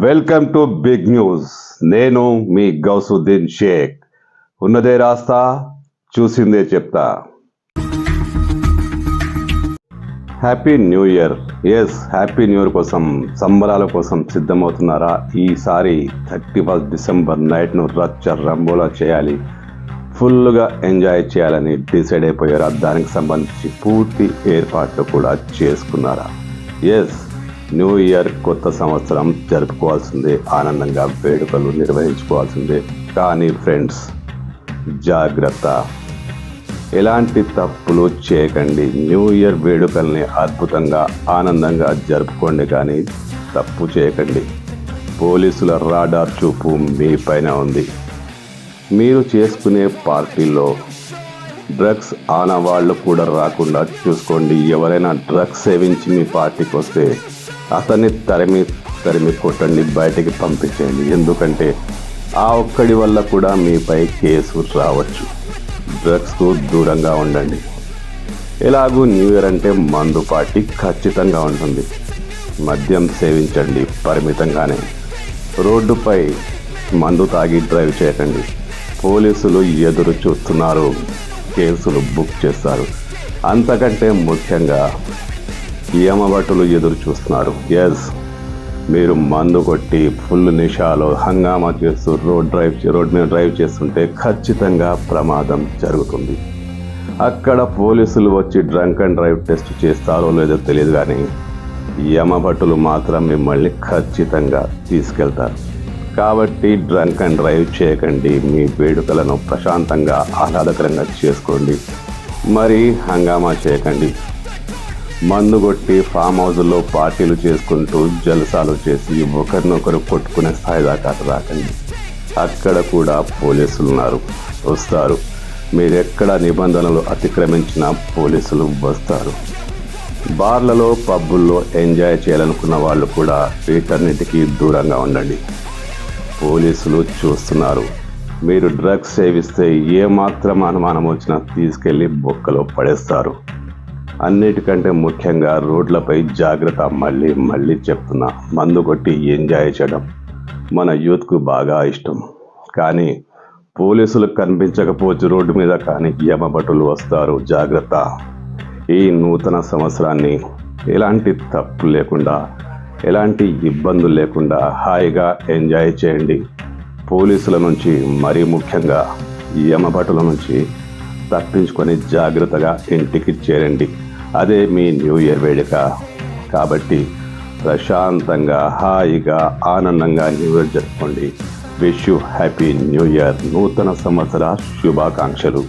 Welcome to big news. నేను మీ గౌసుద్దీన్ షేక్. ఉన్నదే రాస్తా చూసిందే చెప్తా. Happy new year. Yes happy new year కోసం సంబరాల కోసం సిద్ధమవుతున్నారా? ఈసారి థర్టీ ఫస్ట్ డిసెంబర్ నైట్ను రచ్చ రంబోలా చేయాలి. ఫుల్గా ఎంజాయ్ చేయాలని డిసైడ్ అయిపోయారా? దానికి సంబంధించి పూర్తి ఏర్పాట్లు కూడా చేసుకున్నారా? ఎస్ న్యూ ఇయర్ కొత్త సంవత్సరం జరుపుకోవాల్సిందే ఆనందంగా వేడుకలు నిర్వహించుకోవాల్సిందే. కానీ ఫ్రెండ్స్ జాగ్రత్త. ఎలాంటి తప్పులు చేయకండి. న్యూ ఇయర్ వేడుకల్ని అద్భుతంగా ఆనందంగా జరుపుకోండి కానీ తప్పు చేయకండి. పోలీసుల రాడార్ చూపు మీ పైన ఉంది. మీరు చేసుకునే పార్టీలో డ్రగ్స్ ఆనవాళ్ళు కూడా రాకుండా చూసుకోండి. ఎవరైనా డ్రగ్స్ సేవించి మీ పార్టీకి వస్తే అతన్ని తరిమి తరిమి కొట్టండి బయటికి పంపించేయండి. ఎందుకంటే ఆ ఒక్కడి వల్ల కూడా మీపై కేసు రావచ్చు. డ్రగ్స్కు దూరంగా ఉండండి. ఎలాగూ న్యూ ఇయర్ అంటే మందు పార్టీ ఖచ్చితంగా ఉంటుంది. మద్యం సేవించండి పరిమితంగానే. రోడ్డుపై మందు తాగి డ్రైవ్ చేయకండి. పోలీసులు ఎదురు చూస్తున్నారు. కేసులు బుక్ చేస్తారు. అంతకంటే ముఖ్యంగా యమభటులు ఎదురు చూస్తున్నారు. ఎస్ మీరు మందు కొట్టి ఫుల్ నిషాలో హంగామా చేస్తూ రోడ్ డ్రైవ్ రోడ్ మీద డ్రైవ్ చేస్తుంటే ఖచ్చితంగా ప్రమాదం జరుగుతుంది. అక్కడ పోలీసులు వచ్చి డ్రంక్ అండ్ డ్రైవ్ టెస్ట్ చేస్తారో లేదో తెలియదు కానీ యమభటులు మాత్రం మిమ్మల్ని ఖచ్చితంగా తీసుకెళ్తారు. కాబట్టి డ్రంక్ అండ్ డ్రైవ్ చేయకండి మీ వేడుకలను ప్రశాంతంగా ఆహ్లాదకరంగా చేసుకోండి. మరి హంగామా చేయకండి. మందు కొట్టి ఫామ్ హౌస్లో పార్టీలు చేసుకుంటూ జలసాలు చేసి ఒకరినొకరు కొట్టుకునే స్థాయి దాకా రాకండి అక్కడ కూడా పోలీసులు ఉన్నారు వస్తారు. మీరెక్కడ నిబంధనలు అతిక్రమించినా పోలీసులు వస్తారు. బార్లలో పబ్బుల్లో ఎంజాయ్ చేయాలనుకున్న వాళ్ళు కూడా వీటన్నిటికీ దూరంగా ఉండండి. పోలీసులు చూస్తున్నారు. మీరు డ్రగ్స్ సేవిస్తే ఏమాత్రం అనుమానం వచ్చినా తీసుకెళ్ళి బొక్కలో పడేస్తారు. అన్నిటికంటే ముఖ్యంగా రోడ్లపై జాగ్రత్త మళ్ళీ మళ్ళీ చెప్తున్నా. మందు కొట్టి ఎంజాయ్ చేయడం? మన యూత్కు బాగా ఇష్టం. కానీ పోలీసులు కనిపించకపోవచ్చు రోడ్డు మీద కానీ యమభటులు వస్తారు. జాగ్రత్త. ఈ నూతన సంవత్సరాన్ని ఎలాంటి తప్పు లేకుండా ఎలాంటి ఇబ్బందులు లేకుండా హాయిగా ఎంజాయ్ చేయండి. పోలీసుల నుంచి మరీ ముఖ్యంగా యమభటుల నుంచి తప్పించుకొని జాగ్రత్తగా ఇంటికి చేరండి. అదే మీ న్యూ ఇయర్ వేడుక. కాబట్టి ప్రశాంతంగా హాయిగా ఆనందంగా new year జరుపుకోండి. Wish you happy new year. నూతన సంవత్సర శుభాకాంక్షలు.